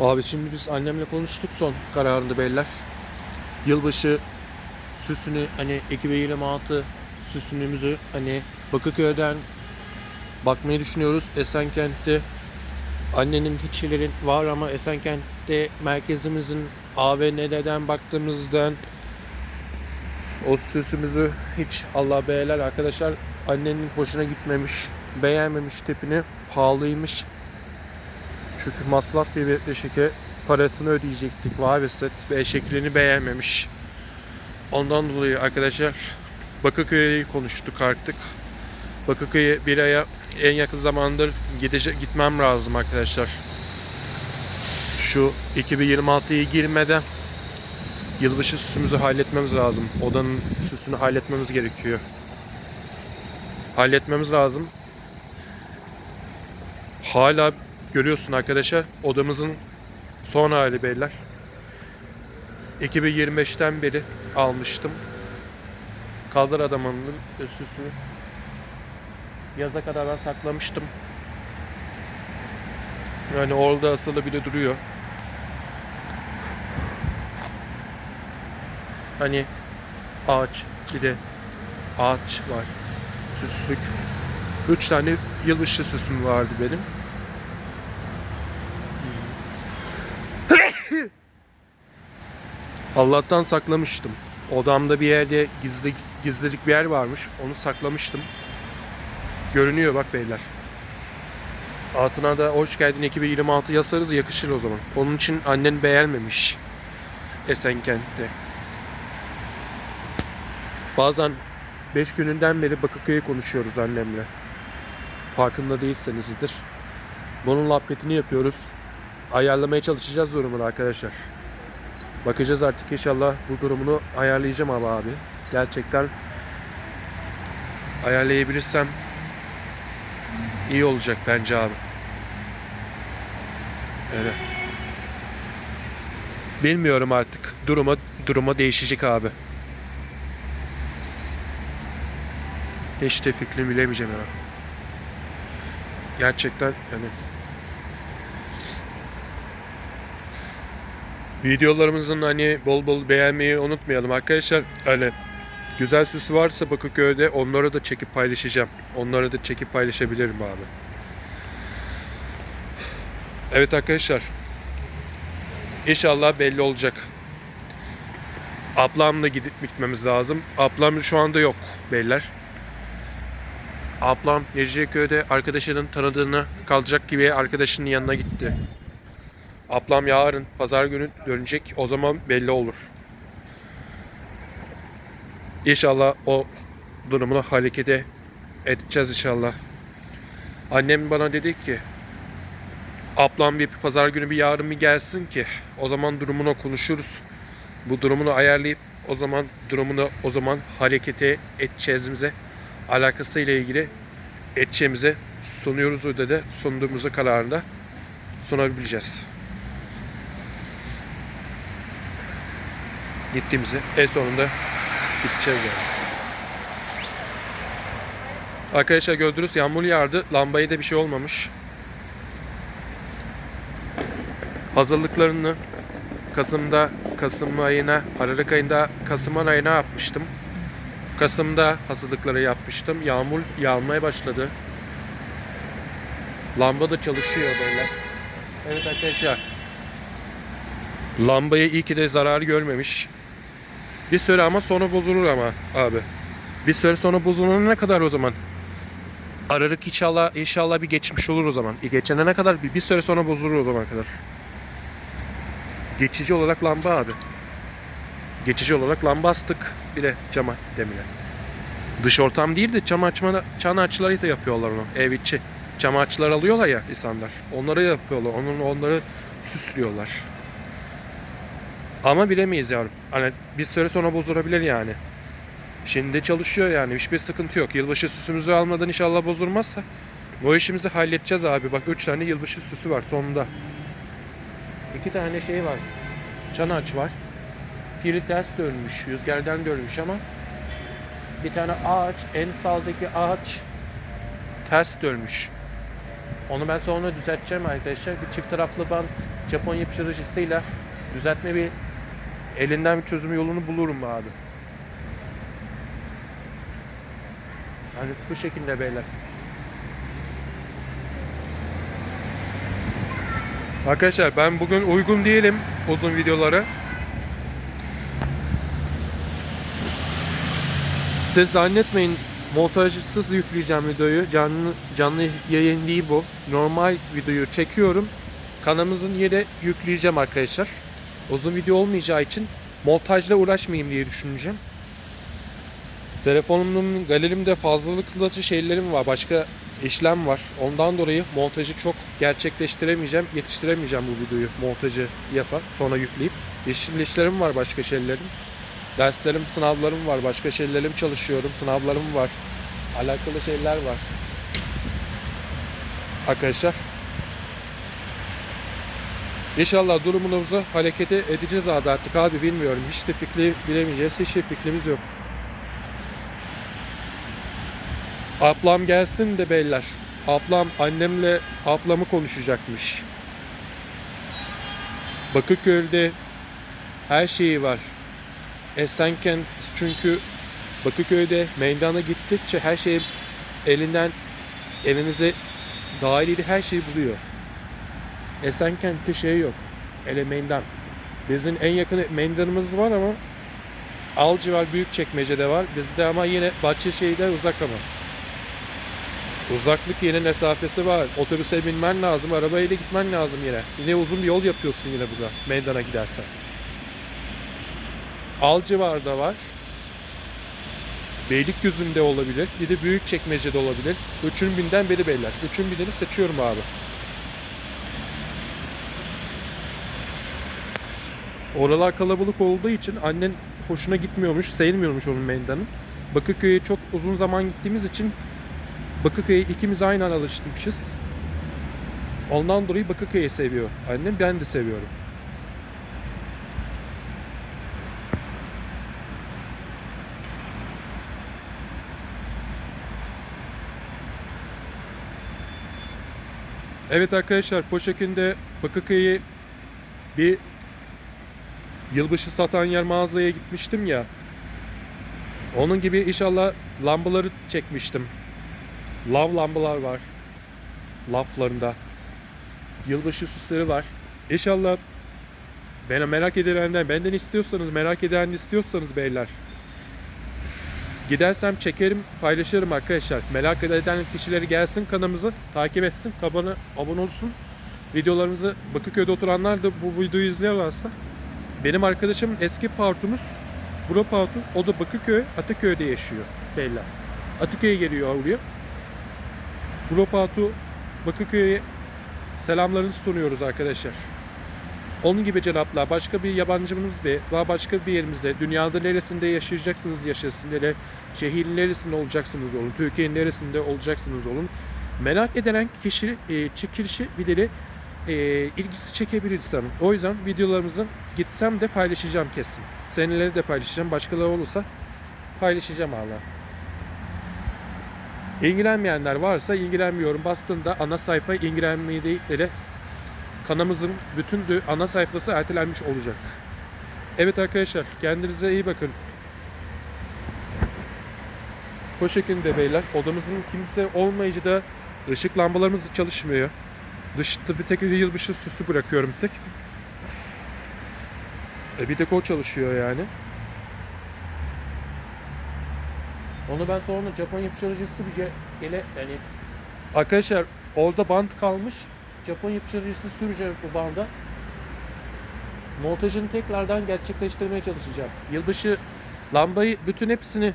Abi şimdi biz annemle konuştuk son kararında beyler. Yılbaşı süsünü hani 2026 süsünümüzü hani Bakırköy'den bakmayı düşünüyoruz. Esenkent'te annenin hiç şeylerin var ama Esenkent'te merkezimizin AVM'den baktığımızdan o süsümüzü hiç Allah beğenler arkadaşlar annenin hoşuna gitmemiş beğenmemiş tipini pahalıymış çünkü masraf bir şeke parasını ödeyecektik Vaveset ve şeklini beğenmemiş. Ondan dolayı arkadaşlar Bakırköy'e konuştuk artık. Bakırköy'e bir aya en yakın zamandır gidecek gitmem lazım arkadaşlar. Şu 2026'yı girmeden yılbaşı süsümüzü halletmemiz lazım. Odanın süsünü halletmemiz gerekiyor. Halletmemiz lazım. Hala görüyorsun arkadaşlar odamızın son hali beyler. 2025'ten beri almıştım. Kaldır adamının süsünü. Yaza kadar ben saklamıştım. Yani orada asılı bile duruyor. Hani ağaç bir de ağaç var. Süslük. Üç tane yılbaşı süsüm vardı benim. Allah'tan saklamıştım. Odamda bir yerde gizli gizlilik bir yer varmış. Onu saklamıştım. Görünüyor bak beyler. Altına da hoş geldin 2026 yazarız yakışır o zaman. Onun için annen beğenmemiş. Esenkent'te. Bazen 5 gününden beri Bakırköy'e konuşuyoruz annemle. Farkında değilsenizdir. Bunun muhabbetini yapıyoruz. Ayarlamaya çalışacağız durumunu arkadaşlar. Bakacağız artık inşallah bu durumunu ayarlayacağım ama abi. Gerçekten ayarlayabilirsem iyi olacak bence abi. Evet. Bilmiyorum artık. Duruma duruma değişecek abi. Hiç de fikrimi bilemeyeceğim ya. Gerçekten yani Videolarımızın hani bol bol beğenmeyi unutmayalım arkadaşlar. Hani güzel süsü varsa Bakırköy'de onları da çekip paylaşacağım. Onları da çekip paylaşabilirim abi. Evet arkadaşlar. İnşallah belli olacak. Ablamla gidip gitmemiz lazım. Ablam şu anda yok beyler. Ablam Mecidiyeköy'de arkadaşının tanıdığını kalacak gibi arkadaşının yanına gitti. Ablam yarın pazar günü dönecek. O zaman belli olur. İnşallah o durumunu harekete edeceğiz inşallah. Annem bana dedi ki ablam bir pazar günü bir yarın bir gelsin ki o zaman durumunu konuşuruz. Bu durumunu ayarlayıp o zaman durumunu o zaman harekete edeceğimize alakasıyla ilgili edeceğimize sunuyoruz dedi. Sunduğumuzu kararında sunabileceğiz. Gittiğimizi en sonunda gideceğiz yani. Arkadaşlar gördünüz yağmur yağdı. Lambaya da bir şey olmamış. Hazırlıklarını Kasım'da Kasım ayına Aralık ayında Kasım ayına yapmıştım. Kasım'da hazırlıkları yapmıştım. Yağmur yağmaya başladı. Lamba da çalışıyor böyle. Evet arkadaşlar. Lambayı iyi ki de zarar görmemiş. Bir süre ama sonra bozulur ama abi. Bir süre sonra bozulana kadar o zaman? Aralık inşallah inşallah bir geçmiş olur o zaman. E, Geçene ne kadar bir, bir süre sonra bozulur o zaman kadar. Geçici olarak lamba abi. Geçici olarak lamba astık bir de cama demine. Dış ortam değil de cam açma çan açıları da yapıyorlar onu. Ev içi. Cam açılar alıyorlar ya insanlar. Onları yapıyorlar. Onun onları süslüyorlar. Ama bilemeyiz yavrum. Hani bir süre sonra bozulabilir yani. Şimdi çalışıyor yani. Hiçbir sıkıntı yok. Yılbaşı süsümüzü almadan inşallah bozulmazsa o işimizi halledeceğiz abi. Bak 3 tane yılbaşı süsü var sonunda. 2 tane şey var. Çanaç var. Piri ters dönmüş. Rüzgardan dönmüş ama bir tane ağaç, en sağdaki ağaç ters dönmüş. Onu ben sonra düzelteceğim arkadaşlar. Bir çift taraflı bant Japon yapıştırıcısıyla düzeltme bir elinden bir çözüm yolunu bulurum abi. Hani bu şekilde beyler. Arkadaşlar ben bugün uygun değilim uzun videolara. Siz zannetmeyin montajsız yükleyeceğim videoyu. Canlı canlı yayın değil bu. Normal videoyu çekiyorum. Kanalımızın yere yükleyeceğim arkadaşlar. Uzun video olmayacağı için montajla uğraşmayayım diye düşüneceğim. Telefonumun galerimde fazlalıklı şeylerim var. Başka işlem var. Ondan dolayı montajı çok gerçekleştiremeyeceğim, yetiştiremeyeceğim bu videoyu montajı yapar, sonra yükleyip. İşim işlerim var başka şeylerim. Derslerim, sınavlarım var, başka şeylerim çalışıyorum, sınavlarım var. Alakalı şeyler var. Arkadaşlar. İnşallah durumumuzu harekete edeceğiz abi artık abi bilmiyorum. Hiç de fikri bilemeyeceğiz. Hiç de fikrimiz yok. Ablam gelsin de beyler. Ablam annemle ablamı konuşacakmış. Bakırköy'de her şeyi var. Esenkent çünkü Bakırköy'de meydana gittikçe her şey elinden evimize dahil her şeyi buluyor. Esenkent'te şey yok. Ele meydan. Bizim en yakın meydanımız var ama Alcı var, Büyükçekmece'de var. Bizde ama yine Bahçeşehir'de uzak ama. Uzaklık yine mesafesi var. Otobüse binmen lazım, arabayla gitmen lazım yine. Yine uzun bir yol yapıyorsun yine burada meydana gidersen. Alcıvar'da var. Beylikdüzü'nde olabilir. Bir de Büyükçekmece'de olabilir. Üçün binden biri beyler. Üçün binini seçiyorum abi. Oralar kalabalık olduğu için annen hoşuna gitmiyormuş, sevmiyormuş onun meydanı. Bakırköy'e çok uzun zaman gittiğimiz için Bakırköy'e ikimiz aynı an alışmışız. Ondan dolayı Bakırköy'ü seviyor. Annem ben de seviyorum. Evet arkadaşlar Poşekin'de Bakırköy'e bir yılbaşı satan yer mağazaya gitmiştim ya. Onun gibi inşallah lambaları çekmiştim. Lav lambalar var. Laflarında. Yılbaşı süsleri var. İnşallah bana merak edilenler, benden istiyorsanız, merak eden istiyorsanız beyler. Gidersem çekerim, paylaşırım arkadaşlar. Merak eden kişileri gelsin kanalımızı, takip etsin, kabana abone olsun. Videolarımızı Bakırköy'de oturanlar da bu videoyu izliyorlarsa benim arkadaşımın eski partumuz Bro Partu. O da Bakırköy, Ataköy'de yaşıyor beyler. Ataköy'e geliyor oraya. Bro Partu Bakırköy'e selamlarını sunuyoruz arkadaşlar. Onun gibi cenaplar başka bir yabancımız ve daha başka bir yerimizde dünyada neresinde yaşayacaksınız yaşasın hele şehir neresinde olacaksınız olun Türkiye'nin neresinde olacaksınız olun merak edilen kişi e, çekilişi bir de e, ilgisi çekebilirsem o yüzden videolarımızı gitsem de paylaşacağım kesin seneleri de paylaşacağım başkaları olursa paylaşacağım Allah. İlgilenmeyenler varsa ilgilenmiyorum. Bastığında ana sayfa ilgilenmeyenleri kanalımızın bütün dü- ana sayfası ertelenmiş olacak. Evet arkadaşlar kendinize iyi bakın. Bu şekilde beyler odamızın kimse olmayınca da ışık lambalarımız çalışmıyor. Dışta bir tek yılbaşı süsü bırakıyorum bir tek. E bir tek o çalışıyor yani. Onu ben sonra Japon yapıştırıcısı bir ge- gele yani arkadaşlar orada bant kalmış. Japon yapıştırıcısı süreceğim bu banda. Montajını tekrardan gerçekleştirmeye çalışacağım. Yılbaşı lambayı bütün hepsini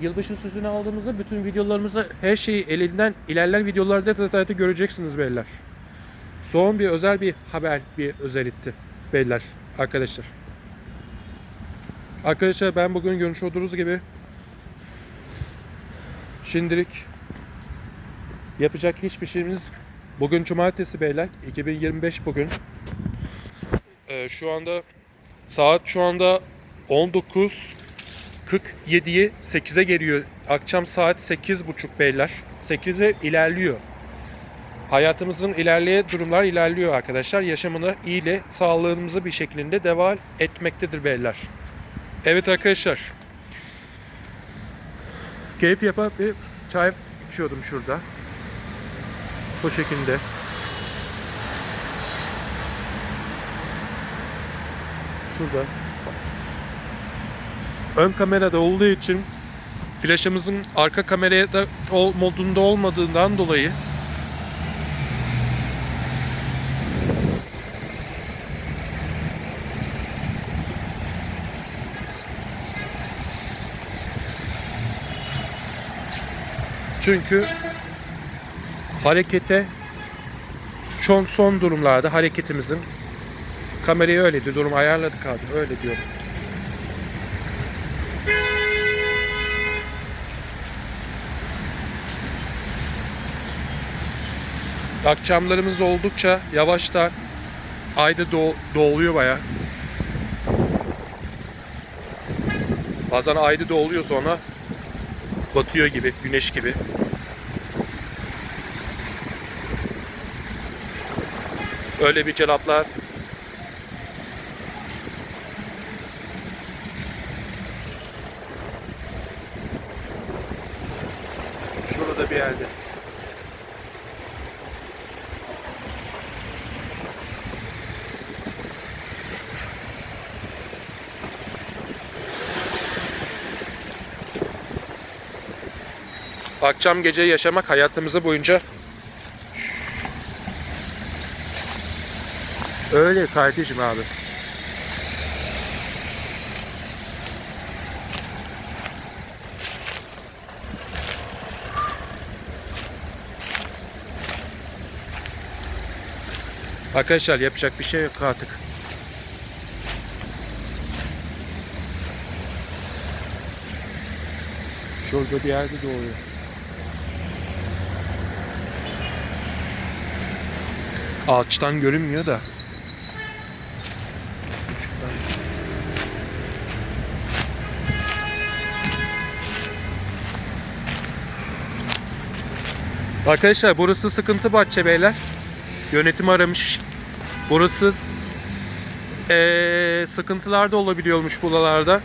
yılbaşı süsünü aldığımızda bütün videolarımızı her şeyi elinden ilerleyen videolarda da zaten göreceksiniz beyler. Son bir özel bir haber bir özellikti beyler arkadaşlar. Arkadaşlar ben bugün görmüş olduğunuz gibi Şimdilik yapacak hiçbir şeyimiz bugün cumartesi beyler 2025 bugün. Ee, şu anda saat şu anda 19.47'ye 8'e geliyor. Akşam saat 8.30 beyler. 8'e ilerliyor. hayatımızın ilerleye durumlar ilerliyor arkadaşlar. Yaşamını iyiyle sağlığımızı bir şekilde devam etmektedir beyler. Evet arkadaşlar. Keyif yapıp bir çay içiyordum şurada. Bu şekilde. Şurada. Ön kamerada olduğu için flaşımızın arka kameraya da modunda olmadığından dolayı Çünkü harekete son son durumlarda hareketimizin kamerayı öyle bir durum ayarladık abi öyle diyorum. Akşamlarımız oldukça yavaştan ayda doğ, doğuluyor baya. Bazen ayda doğuluyor sonra batıyor gibi, güneş gibi. Öyle bir cevaplar. Şurada bir yerde. Akşam gece yaşamak hayatımızı boyunca Öyle kardeşim abi. Arkadaşlar yapacak bir şey yok artık. Şurada bir yerde doğuyor. Ağaçtan görünmüyor da. Arkadaşlar burası sıkıntı bahçe beyler. Yönetim aramış. Burası eee sıkıntılar da olabiliyormuş buralarda.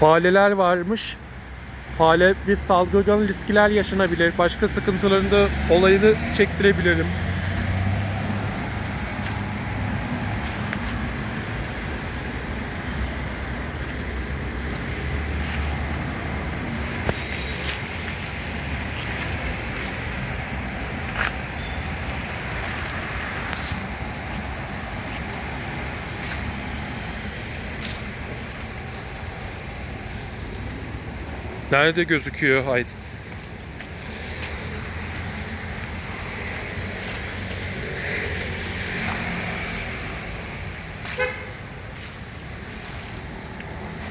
Faleler varmış. Fale bir salgın riskler yaşanabilir. Başka sıkıntıların da olayını çektirebilirim. Nerede gözüküyor haydi?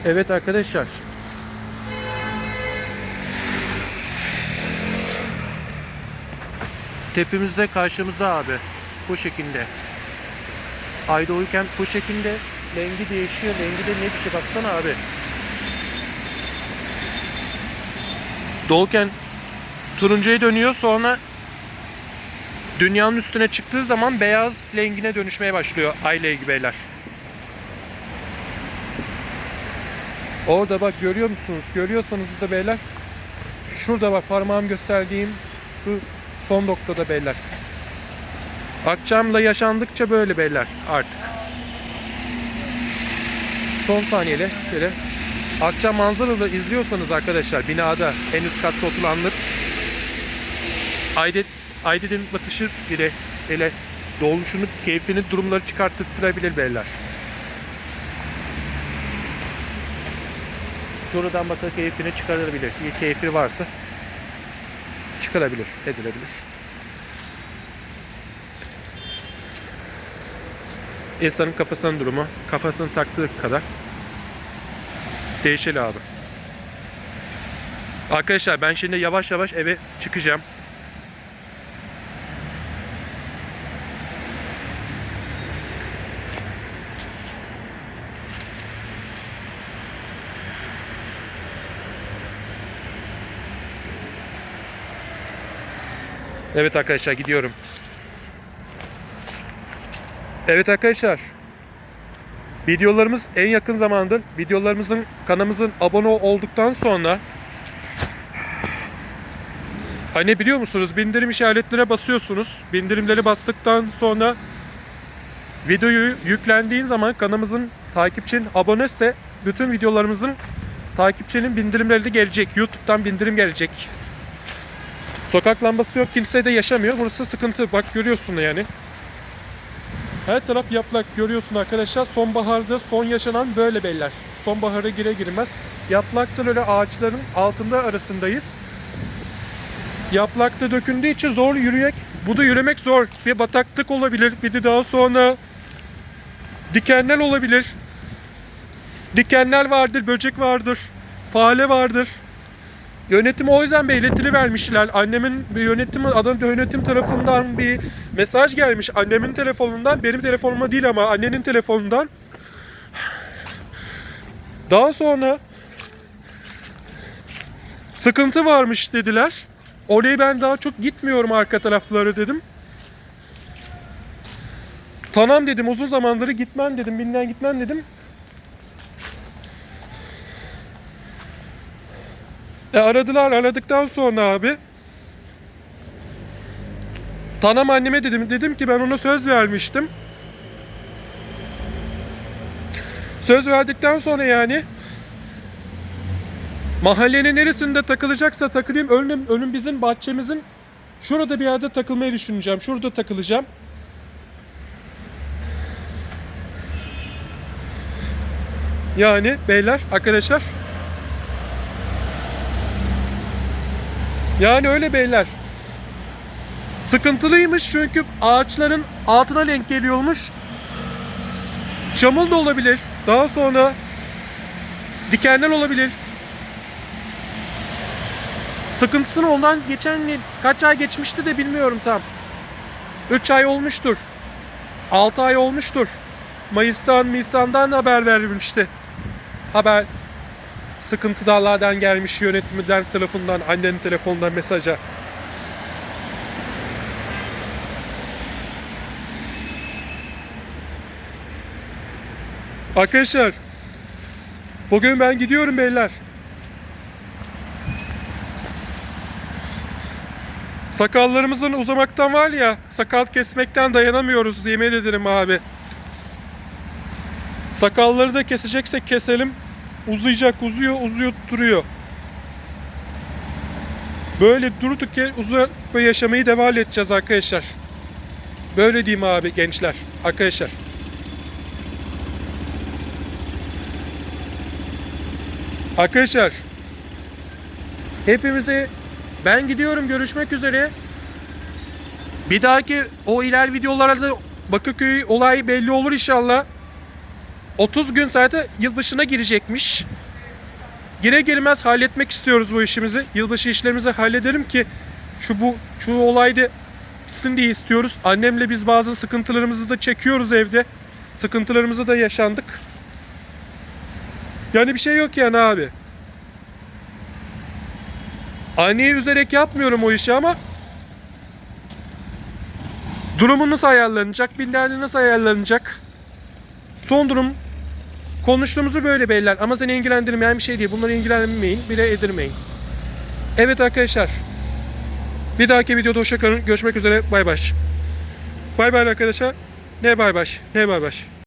Evet arkadaşlar. Tepemizde karşımızda abi. Bu şekilde. Ay doğuyken bu şekilde rengi değişiyor. Rengi de ne bir şey baksana abi. Doğuken turuncuya dönüyor sonra dünyanın üstüne çıktığı zaman beyaz rengine dönüşmeye başlıyor aile ilgi beyler. Orada bak görüyor musunuz? Görüyorsanız da beyler. Şurada bak parmağım gösterdiğim şu son noktada beyler. Akşamla yaşandıkça böyle beyler artık. Son saniyeli şöyle Akşam manzaralı izliyorsanız arkadaşlar binada en üst katta oturanlar Aydet, Aydet'in batışı bile hele dolmuşunu keyfini durumları çıkarttırabilir beyler. Şuradan bakın keyfini çıkarabilir. Keyfi varsa çıkarabilir, edilebilir. İnsanın kafasının durumu, kafasını taktığı kadar Değişeli abi. Arkadaşlar ben şimdi yavaş yavaş eve çıkacağım. Evet arkadaşlar gidiyorum. Evet arkadaşlar. Videolarımız en yakın zamandır videolarımızın kanalımızın abone olduktan sonra Hani biliyor musunuz bildirim işaretlere basıyorsunuz. Bildirimleri bastıktan sonra videoyu yüklendiğin zaman kanalımızın takipçin abonese bütün videolarımızın takipçinin bildirimleri de gelecek. YouTube'dan bildirim gelecek. Sokak lambası yok kimse de yaşamıyor. Burası sıkıntı. Bak görüyorsun yani. Her taraf yaprak görüyorsun arkadaşlar. Sonbaharda son yaşanan böyle beller. Sonbahara gire girmez. Yapraktan öyle ağaçların altında arasındayız. Yaprakta döküldüğü için zor yürüyek. Bu da yürümek zor. Bir bataklık olabilir. Bir de daha sonra dikenler olabilir. Dikenler vardır, böcek vardır, fare vardır. Yönetim o yüzden bir iletili vermişler. Annemin bir yönetim adam yönetim tarafından bir mesaj gelmiş. Annemin telefonundan, benim telefonuma değil ama annenin telefonundan. Daha sonra sıkıntı varmış dediler. Oraya ben daha çok gitmiyorum arka tarafları dedim. Tamam dedim uzun zamanları gitmem dedim. Binden gitmem dedim. E aradılar aradıktan sonra abi. Tanam anneme dedim. Dedim ki ben ona söz vermiştim. Söz verdikten sonra yani mahallenin neresinde takılacaksa takılayım. Önüm, önüm bizim bahçemizin şurada bir yerde takılmayı düşüneceğim. Şurada takılacağım. Yani beyler, arkadaşlar. Yani öyle beyler. Sıkıntılıymış çünkü ağaçların altına denk geliyormuş. Çamur da olabilir. Daha sonra dikenler olabilir. Sıkıntısını ondan geçen kaç ay geçmişti de bilmiyorum tam. 3 ay olmuştur. 6 ay olmuştur. Mayıs'tan, Nisan'dan haber verilmişti. Haber sıkıntılardan gelmiş yönetimden tarafından, annenin telefonundan mesaja. Arkadaşlar bugün ben gidiyorum beyler. Sakallarımızın uzamaktan var ya, sakal kesmekten dayanamıyoruz yemin ederim abi. Sakalları da keseceksek keselim. Uzayacak, uzuyor, uzuyor, duruyor. Böyle durduk yere uzun ve yaşamayı devam edeceğiz arkadaşlar. Böyle diyeyim abi gençler, arkadaşlar. Arkadaşlar hepimize ben gidiyorum görüşmek üzere. Bir dahaki o iler videolarda Bakırköy olayı belli olur inşallah. 30 gün zaten yılbaşına girecekmiş. Gire girmez halletmek istiyoruz bu işimizi. Yılbaşı işlerimizi halledelim ki şu bu şu olayda bitsin diye istiyoruz. Annemle biz bazı sıkıntılarımızı da çekiyoruz evde. Sıkıntılarımızı da yaşandık. Yani bir şey yok yani abi. Anneyi üzerek yapmıyorum o işi ama durumu nasıl ayarlanacak, bilgileri nasıl ayarlanacak? Son durum konuştuğumuzu böyle beyler ama seni ilgilendirmeyen bir şey değil. Bunları ilgilenmeyin, bile edirmeyin. Evet arkadaşlar. Bir dahaki videoda hoşçakalın. Görüşmek üzere. Bay bay. Bay bay arkadaşlar. Ne bay bay. Ne bay bay.